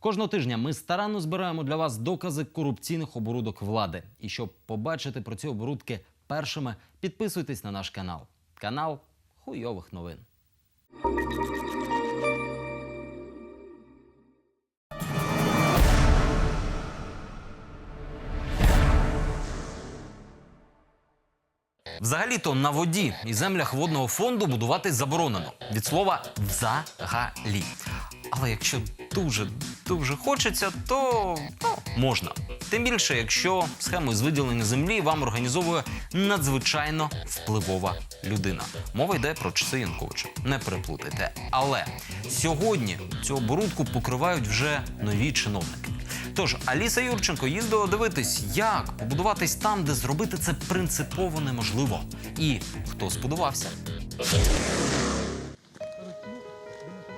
Кожного тижня ми старанно збираємо для вас докази корупційних оборудок влади. І щоб побачити про ці оборудки першими, підписуйтесь на наш канал. Канал хуйових новин. Взагалі-то на воді і землях водного фонду будувати заборонено. Від слова взагалі. Але якщо дуже дуже хочеться, то ну, можна. Тим більше, якщо схему з виділення землі вам організовує надзвичайно впливова людина. Мова йде про часи Янковича. Не переплутайте. Але сьогодні цю оборудку покривають вже нові чиновники. Тож Аліса Юрченко їздила дивитись, як побудуватись там, де зробити це принципово неможливо. І хто сподобався.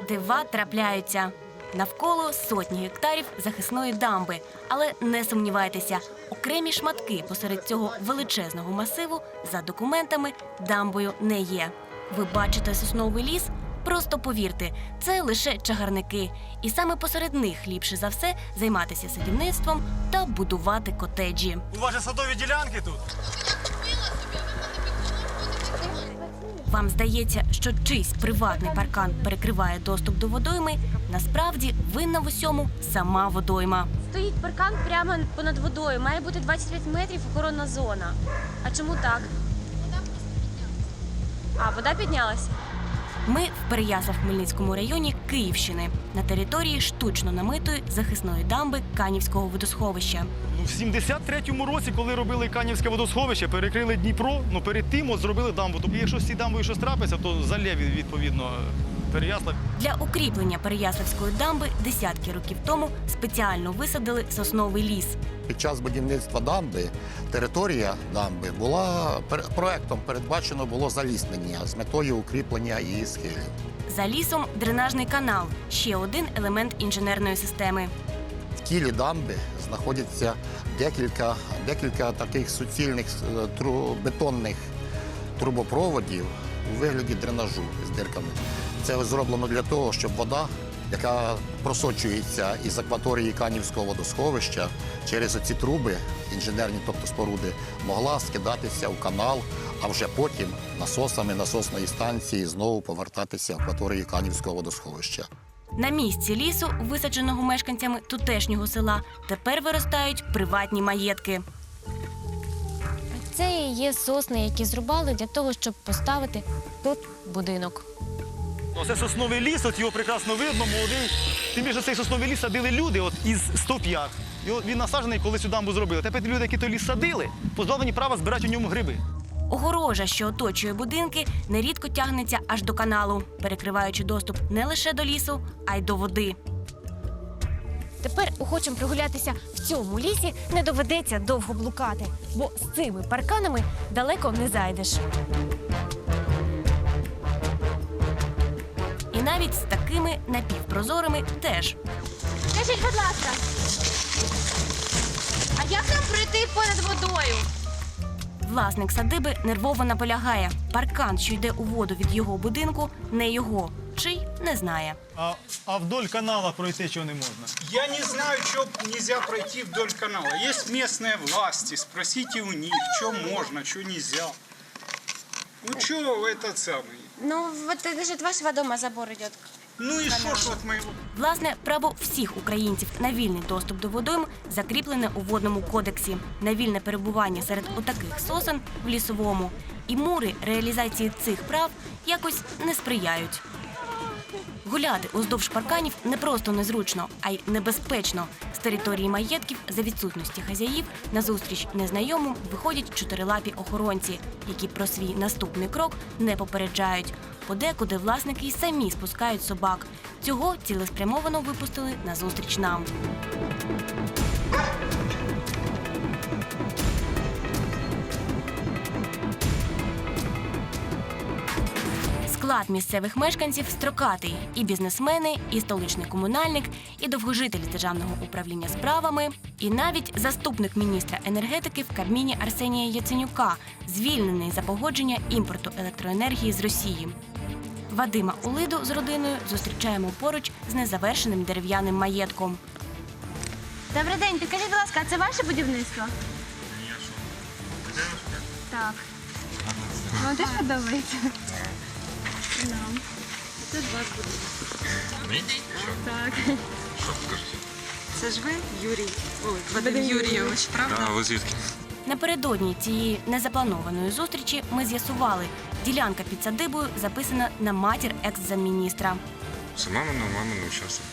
Дива трапляються. Навколо сотні гектарів захисної дамби. Але не сумнівайтеся, окремі шматки посеред цього величезного масиву за документами дамбою не є. Ви бачите сосновий ліс? Просто повірте, це лише чагарники, і саме посеред них ліпше за все займатися садівництвом та будувати котеджі. У вас же садові ділянки тут? Вам здається, що чийсь приватний паркан перекриває доступ до водойми. Насправді винна в усьому сама водойма. Стоїть паркан прямо понад водою. Має бути 25 метрів охоронна зона. А чому так? Вода просто піднялася. А, вода піднялася. Ми в Переяслав-Хмельницькому районі Київщини на території штучно намитої захисної дамби Канівського водосховища. Ну, в 73-му році, коли робили Канівське водосховище, перекрили Дніпро, ну перед тим от зробили дамбу. Тобто, якщо з цією дамбою щось трапиться, то залє від- відповідно Переяслав. Для укріплення Переяславської дамби десятки років тому спеціально висадили сосновий ліс. Під час будівництва дамби територія дамби була проектом передбачено було заліснення з метою укріплення її схилів. За лісом дренажний канал ще один елемент інженерної системи. В тілі дамби знаходяться декілька, декілька таких суцільних е, тру- бетонних трубопроводів у вигляді дренажу з дирками. Це зроблено для того, щоб вода, яка просочується із акваторії Канівського водосховища через оці труби, інженерні, тобто споруди, могла скидатися в канал, а вже потім насосами насосної станції знову повертатися в акваторії Канівського водосховища. На місці лісу, висадженого мешканцями тутешнього села, тепер виростають приватні маєтки. Це і є сосни, які зрубали для того, щоб поставити тут будинок. Ну, це сосновий ліс, от його прекрасно видно, молодий. Тим більше цей сосновий ліс садили люди от із стовп'ят. Його- Він насаджений, коли цю дамбу зробили. Тепер люди, які той ліс садили, позбавлені права збирати у ньому гриби. Огорожа, що оточує будинки, нерідко тягнеться аж до каналу, перекриваючи доступ не лише до лісу, а й до води. Тепер охочим прогулятися в цьому лісі не доведеться довго блукати, бо з цими парканами далеко не зайдеш. І навіть з такими напівпрозорими теж. Скажіть, будь ласка, а як нам пройти понад водою? Власник садиби нервово наполягає. Паркан, що йде у воду від його будинку, не його. Чий не знає. А, а вдоль канала пройти чого не можна. Я не знаю, что нельзя пройти вдоль канала. Есть местные власти, спросите у них, что можно, что нельзя. Ну что этот самый? Ну, вот это же от вашего дома забор идет. Ну і що ж от моєго? Власне, право всіх українців на вільний доступ до водойм закріплене у водному кодексі, на вільне перебування серед отаких сосен в лісовому. І мури реалізації цих прав якось не сприяють. Гуляти уздовж парканів не просто незручно, а й небезпечно. З території маєтків за відсутності хазяїв назустріч незнайомим виходять чотирилапі охоронці, які про свій наступний крок не попереджають. Подекуди власники й самі спускають собак. Цього цілеспрямовано випустили назустріч нам. Склад місцевих мешканців строкатий і бізнесмени, і столичний комунальник, і довгожитель державного управління справами, і навіть заступник міністра енергетики в Кабміні Арсенія Яценюка, звільнений за погодження імпорту електроенергії з Росії. Вадима Улиду з родиною зустрічаємо поруч з незавершеним дерев'яним маєтком. Добрий день, підкажіть, будь ласка, а це ваше будівництво? Так. Вам теж подобається? Нам. Це ж ваш будинок. Так. Це ж ви, Юрій? Ой, Вадим Юрійович, правда? А ви звідки? Напередодні цієї незапланованої зустрічі ми з'ясували, ділянка під садибою записана на матір екс-замміністра. Це мамина, мамина учасник.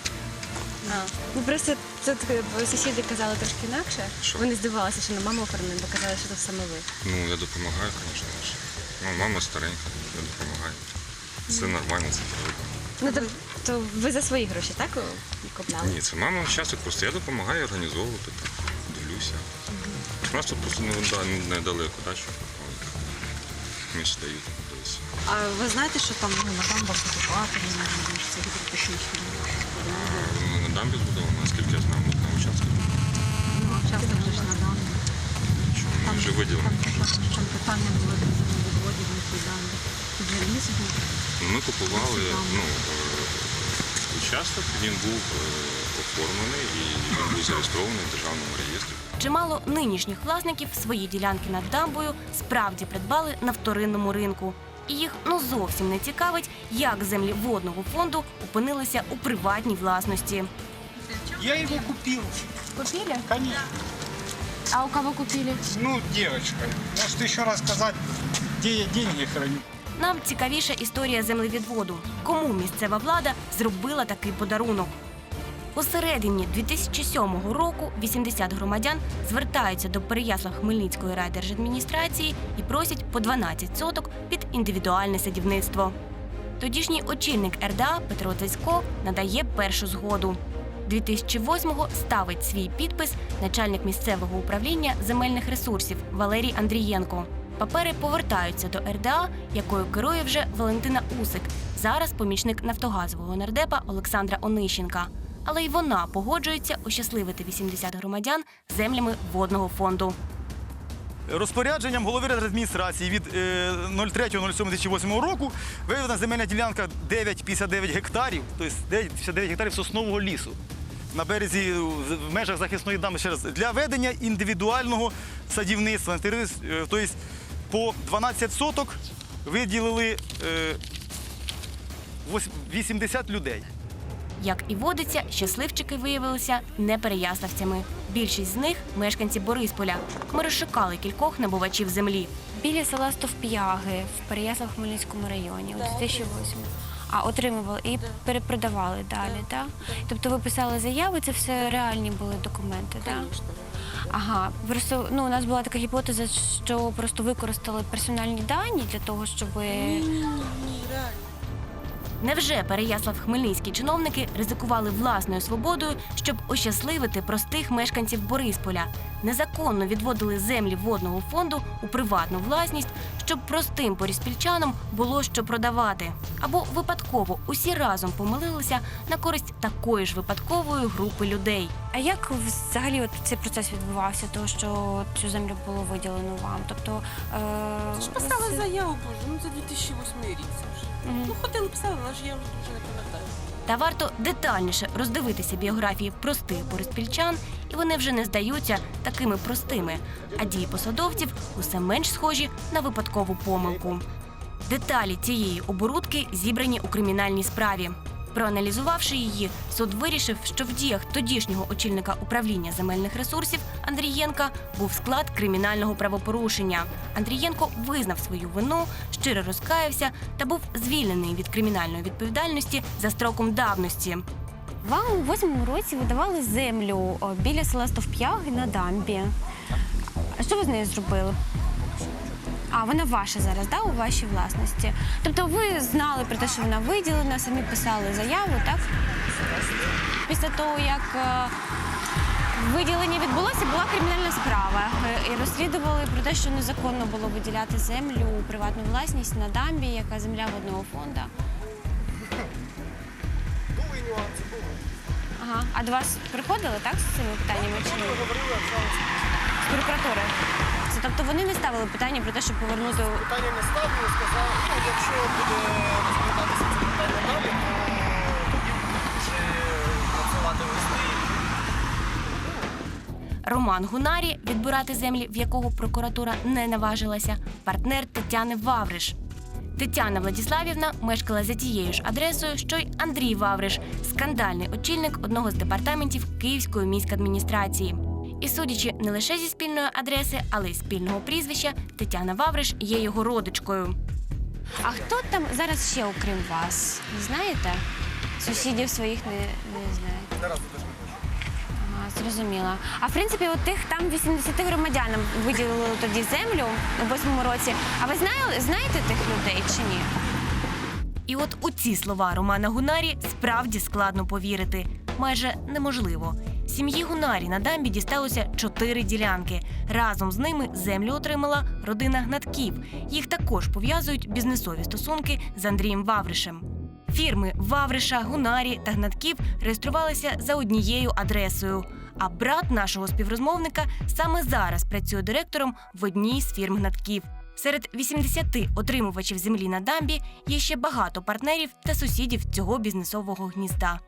Ну просто тут е, сусіди казали трошки інакше. Що? Вони здивувалися, що на маму оформлено, бо казали, що це саме ви. Ну, я допомагаю, звісно. Ну, мама старенька, я допомагаю. Це нормально, це правильно. Ну тобто ви за свої гроші, так купляли? Ні, це мама учасник, просто я допомагаю організовувати, так, дивлюся. У нас тут просто не- недалеко, так, що місць дають десь. А ви знаєте, що там ну, на дамбах будувати, що це гідротехнічно? Ну, на дамбі збудовано, наскільки я знаю, на участку. Ну, часто вже ж на дамбі. Чому ми вже виділено. Там питання було до відводів на цій дамбі. Був. Ми купували ну, е, участок, він був е, оформлений і він був зареєстрований в державному реєстрі. Чимало нинішніх власників свої ділянки над дамбою справді придбали на вторинному ринку. І їх ну зовсім не цікавить, як землі водного фонду опинилися у приватній власності. Я его купил, Купили? конечно. А у кого купили? Ну, девочка, может еще рассказать, где я деньги храню. Нам цікавіша історія землевідводу. Кому місцева влада зробила такий подарунок? У середині 2007 року 80 громадян звертаються до Переяслав-Хмельницької райдержадміністрації і просять по 12 соток під індивідуальне садівництво. Тодішній очільник РДА Петро Дзисько надає першу згоду. 2008-го ставить свій підпис начальник місцевого управління земельних ресурсів Валерій Андрієнко. Папери повертаються до РДА, якою керує вже Валентина Усик, зараз помічник нафтогазового нардепа Олександра Онищенка. Але й вона погоджується ощасливити 80 громадян землями водного фонду. Розпорядженням голови адміністрації від е, 03.07.2008 року виведена земельна ділянка 9,59 гектарів, тобто 9,59 гектарів соснового лісу на березі е, в межах захисної дами ще раз для ведення індивідуального садівництва. Е, Тобто по 12 соток виділили е, 80 людей. Як і водиться, щасливчики виявилися не переяславцями. Більшість з них мешканці Борисполя. Ми розшукали кількох набувачів землі. Біля села Стовп'яги в Переяслав-Хмельницькому районі у 2008 А отримували і перепродавали далі, так? Тобто ви писали заяви, це все реальні були документи, так? Ага, просто ну у нас була така гіпотеза, що просто використали персональні дані для того, щоб Невже Переяслав-Хмельницькі чиновники ризикували власною свободою, щоб ощасливити простих мешканців Борисполя? Незаконно відводили землі водного фонду у приватну власність, щоб простим поріспільчанам було що продавати. Або випадково усі разом помилилися на користь такої ж випадкової групи людей. А як взагалі от цей процес відбувався, того що цю землю було виділено вам? Тобто е... ж писали заяву, боже, ну це 2008 рік. Ну ходили, писали, але ж я вже дуже не пам'ятаю. Та варто детальніше роздивитися біографії простих бориспільчан, і вони вже не здаються такими простими. А дії посадовців усе менш схожі на випадкову помилку. Деталі цієї оборудки зібрані у кримінальній справі. Проаналізувавши її, суд вирішив, що в діях тодішнього очільника управління земельних ресурсів Андрієнка був склад кримінального правопорушення. Андрієнко визнав свою вину, щиро розкаявся та був звільнений від кримінальної відповідальності за строком давності. Вам у восьмому році видавали землю біля села Стовп'яги на дамбі. Що ви з нею зробили? А, вона ваша зараз, да, у вашій власності. Тобто ви знали про те, що вона виділена, самі писали заяву, так? Після того, як е, виділення відбулося, була кримінальна справа. Е, І розслідували про те, що незаконно було виділяти землю у приватну власність на дамбі, яка земля водного фонду. Ага. А до вас приходили так з цими питаннями? Чи ні? З прокуратури. Це тобто вони не ставили питання про те, щоб повернути. Питання не ставили, сказали, ну, якщо буде розглядатися це питання далі, то тоді вже працювати листи. Роман Гунарі, відбирати землі, в якого прокуратура не наважилася, партнер Тетяни Вавриш. Тетяна Владіславівна мешкала за тією ж адресою, що й Андрій Вавриш, скандальний очільник одного з департаментів Київської міськадміністрації. І судячи не лише зі спільної адреси, але й спільного прізвища, Тетяна Вавриш є його родичкою. А хто там зараз ще, окрім вас? Не знаєте? Сусідів своїх не, не знаєте? Зараз Ага, зрозуміла. А в принципі, от тих там 80 громадянам виділили тоді землю у восьмому році. А ви знали, знаєте тих людей чи ні? І от у ці слова Романа Гунарі справді складно повірити. Майже неможливо. Сім'ї Гунарі на дамбі дісталося чотири ділянки. Разом з ними землю отримала родина Гнатків. Їх також пов'язують бізнесові стосунки з Андрієм Вавришем. Фірми Вавриша, Гунарі та Гнатків реєструвалися за однією адресою. А брат нашого співрозмовника саме зараз працює директором в одній з фірм Гнатків. Серед 80 отримувачів землі на дамбі є ще багато партнерів та сусідів цього бізнесового гнізда.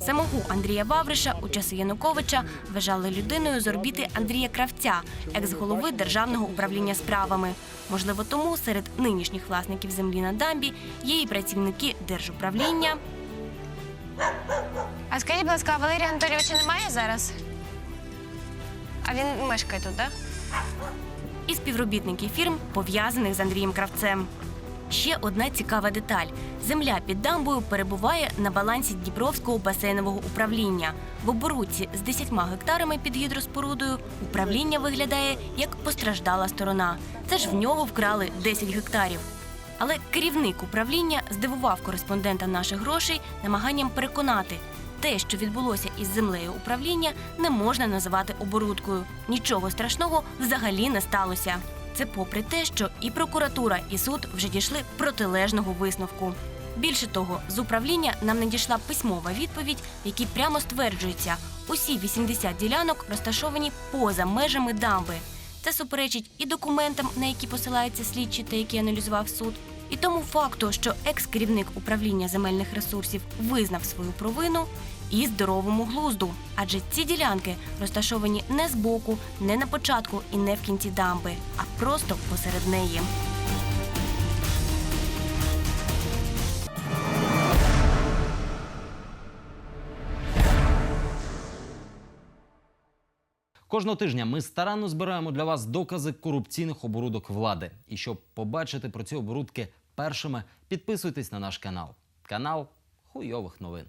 Самого Андрія Вавриша у часи Януковича вважали людиною з орбіти Андрія Кравця, екс-голови державного управління справами. Можливо, тому серед нинішніх власників землі на дамбі є і працівники держуправління, А скажіть, будь ласка, а Валерія Анатолійовича немає зараз? А він мешкає тут, так? і співробітники фірм, пов'язаних з Андрієм Кравцем. Ще одна цікава деталь: земля під дамбою перебуває на балансі Дніпровського басейнового управління. В оборудці з 10 гектарами під гідроспорудою управління виглядає як постраждала сторона. Це ж в нього вкрали 10 гектарів. Але керівник управління здивував кореспондента наших грошей намаганням переконати, те, що відбулося із землею управління, не можна називати оборудкою. Нічого страшного взагалі не сталося. Це попри те, що і прокуратура, і суд вже дійшли протилежного висновку. Більше того, з управління нам надійшла письмова відповідь, в якій прямо стверджується, усі 80 ділянок розташовані поза межами дамби. Це суперечить і документам, на які посилаються слідчі та які аналізував суд, і тому факту, що екс-керівник управління земельних ресурсів визнав свою провину, і здоровому глузду. Адже ці ділянки розташовані не збоку, не на початку і не в кінці дамби, а просто посеред неї. Кожного тижня ми старанно збираємо для вас докази корупційних оборудок влади. І щоб побачити про ці оборудки першими, підписуйтесь на наш канал. Канал хуйових новин.